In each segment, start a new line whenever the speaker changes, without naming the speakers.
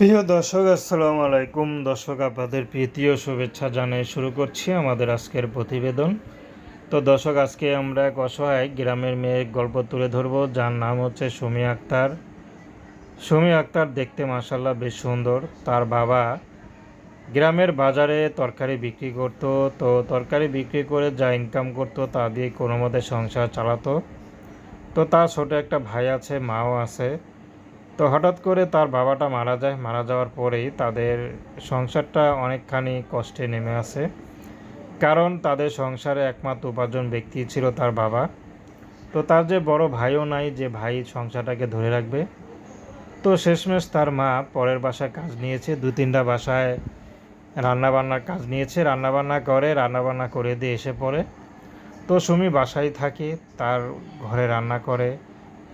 প্রিয় দর্শক, আসসালামু আলাইকুম। দর্শক, আপনাদের প্রীতীয় শুভেচ্ছা জানিয়ে শুরু করছি আমাদের আজকের প্রতিবেদন। তো দর্শক, আজকে আমরা এক অসহায় গ্রামের মেয়ের গল্প তুলে ধরব, যার নাম হচ্ছে সুমি আক্তার। সুমি আক্তার দেখতে মাসাল্লাহ বেশ সুন্দর। তার বাবা গ্রামের বাজারে তরকারি বিক্রি করত। তো তরকারি বিক্রি করে যা ইনকাম করতো, তা দিয়ে কোনো মতে সংসার চালাতো। তো তার ছোট একটা ভাই আছে, মাও আছে। তো হঠাৎ করে তার বাবাটা মারা যায়। মারা যাওয়ার পরেই তাদের সংসারটা অনেকখানি কষ্টে নেমে আসে। কারণ তাদের সংসারে একমাত্র উপার্জন ব্যক্তি ছিল তার বাবা। তো তার যে বড় ভাইও নাই, যে ভাই সংসারটাকে ধরে রাখবে। তো শেষমেশ তার মা পরের বাসায় কাজ নিয়েছে, দু তিনটা বাসায় রান্নাবান্নার কাজ নিয়েছে। রান্নাবান্না করে রান্নাবান্না করে দিয়ে এসে পড়ে। তো সুমি বাসায় থাকে, তার ঘরে রান্না করে,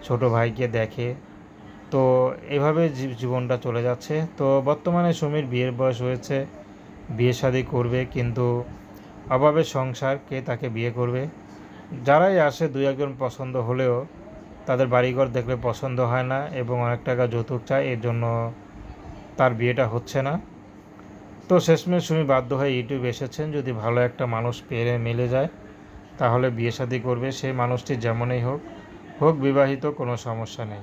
ছোট ভাইকে দেখে। তো এভাবে জীবনটা চলে যাচ্ছে। তো বর্তমানে সুমির বিয়ের বয়স হয়েছে, বিয়ে শাদি করবে কিন্তু অভাবে সংসার, কে তাকে বিয়ে করবে? যারাই আসে দুই একজন পছন্দ হলেও তাদের বাড়িঘর দেখলে পছন্দ হয় না এবং অনেক টাকা যৌতুক চায়, এর জন্য তার বিয়েটা হচ্ছে না। তো শেষমেশ সুমি বাধ্য হয়ে ইউটিউব এসেছেন, যদি ভালো একটা মানুষ পেয়ে মিলে যায়, তাহলে বিয়ে শাদি করবে। সেই মানুষটি যেমনই হোক হোক বিবাহিত, কোনো সমস্যা নেই।